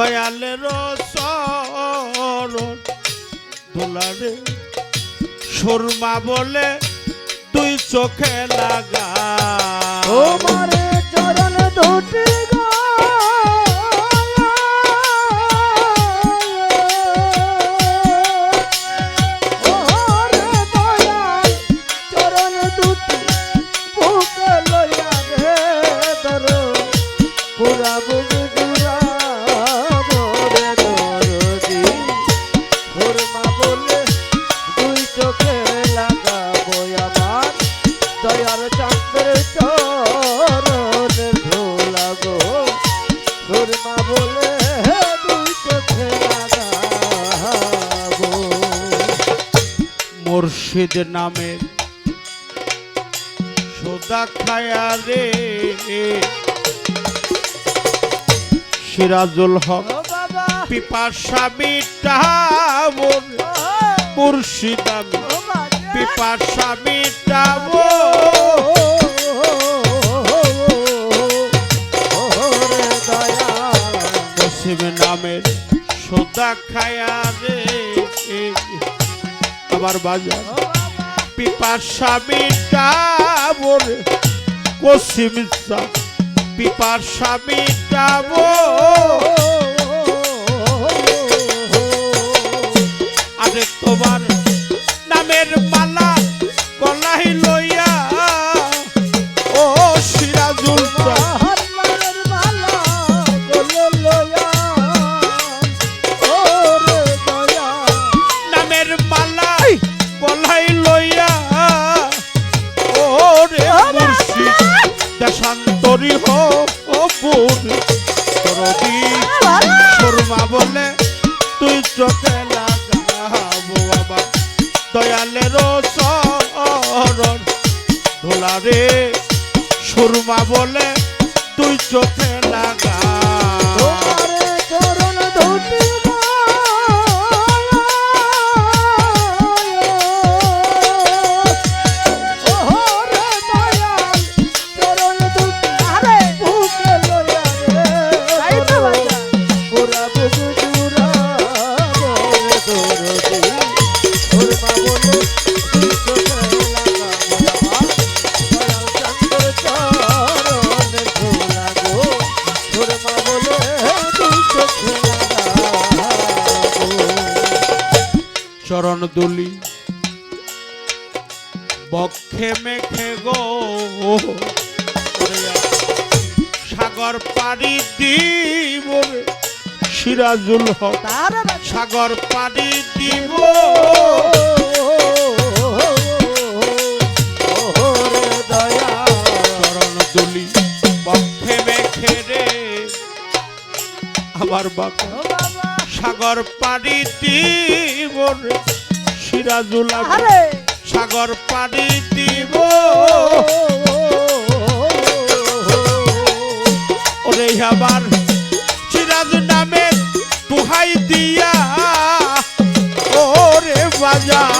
দয়ালের সরণ দোলারে সুরমা বলে তুই চোখে লাগা। ও মারে চরণ দুটি দয়ার চন্দ্রের চরণের ধোলা গো। সুরমা বলে দুই চোখে লাগাবো মুর্শিদ নামে সোদা খায়া রে। সিরাজুল হক পিপাসা মুর্শিদ আমি পিপাসা মিটাব নামের সোদা খায়া রে। আবার বাজার। পিপাসা বাবা পিপাসা মিটাবর পশ্চিম পিপাসা মিটাব দেশান্তরী হো, ও শর্মা বলে, তুই চোখে লাগাবো আবার। দয়ালের ধোলা রে সুরমা বলে, তুই চোখে লাগা চরণ দুলি বক্ষে মেখে গো সাগর পাড়ি দিব সিরাজুল হক সাগর পাড়ি দিব ওরে দয়া চরণ বক্ষে মেখে রে আবার বাক বাবা সাগর পাড়ি দিব সিরাজুল সাগর পাড়ি দিব ওরে আবার সিরাজ নামে তুহাই দিয়া ওরে বাজার।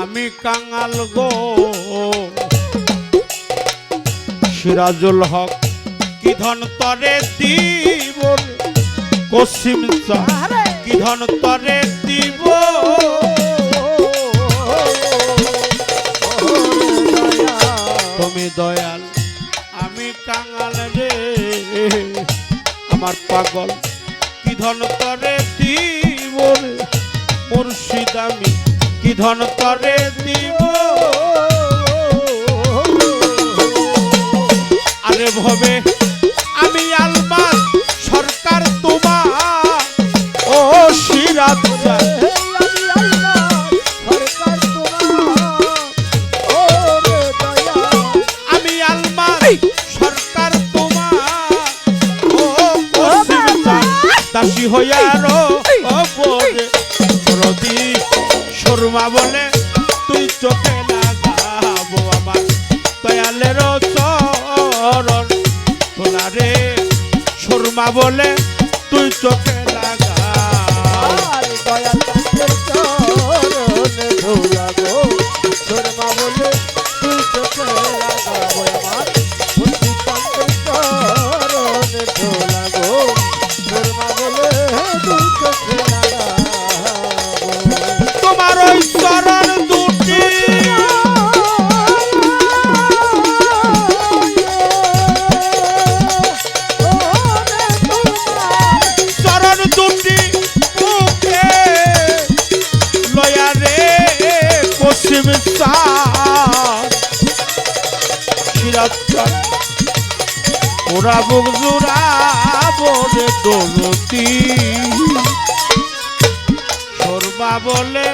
আমি কাঙাল গো। সিরাজুল হক কি ধন তরে দিব? কসিম কি ধন তরে দিব? তুমি দয়াল আমি কাঙাল রে। আমার পাগল কি ধন তরে দিব মুর্শিদ আমি ধন তরে দিব। আরে ভবে আমি আলমাস সরকার তোমার। ও সিরাজ আমি আলমাস সরকার তোমার। ও দাসী হইয়ারো ও শর্মা বলে, তুই চোখে লাগাবো আমার দয়ালের চরণ। তোলারে শর্মা বলে, তুই চোখে লাগা তোমার ওরা বুক জোড়া বলে দৌলতি। সর্বা বলে